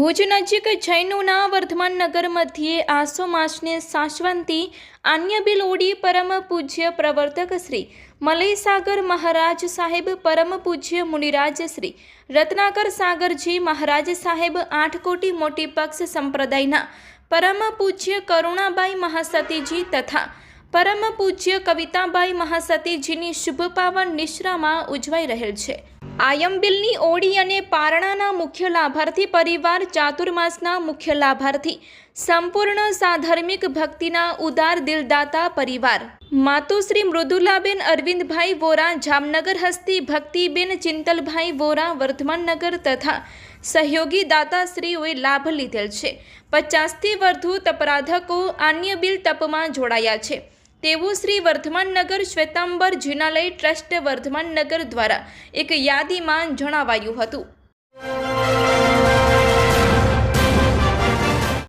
ભુજ નજીક જૈનોના વર્ધમાન નગર મધ્યે આસો માસને અન્ય બિલ ઓડી પરમ પૂજ્ય પ્રવર્તક શ્રી મલયસાગર મહારાજ સાહેબ પરમ પૂજ્ય મુનિરાજ શ્રી રત્નાકર સાગરજી મહારાજ સાહેબ આઠ કોટી મોટી પક્ષ સંપ્રદાયના પરમ પૂજ્ય કરુણાબાઈ મહાસતીજી તથા પરમ પૂજ્ય કવિતાબાઈ મહાસતીજીની શુભ પાવન નિશ્રામાં ઉજવાઈ રહેલ છે. આયંબિલની ઓડી અને પારણાના મુખ્ય લાભાર્થી પરિવાર ચાતુર્માસના મુખ્ય લાભાર્થી. સંપૂર્ણ સાધર્મિક ભક્તિના ઉદાર દિલદાતા પરિવાર. માતુશ્રી મૃદુલાબેન અરવિંદભાઈ વોરા જામનગર હસ્તી, ભક્તિબેન ચિંતલભાઈ વોરા વર્ધમાનનગર તથા સહયોગી દાતાશ્રીઓએ લાભ લીધેલ છે. પચાસથી વધુ તપરાધકો આન્ય બિલ તપમાં જોડાયા છે. તેવું શ્રી વર્ધમાનનગર શ્વેતાંબર જિનાલય ટ્રસ્ટ વર્ધમાનનગર દ્વારા એક યાદીમાં જણાવાયું હતું.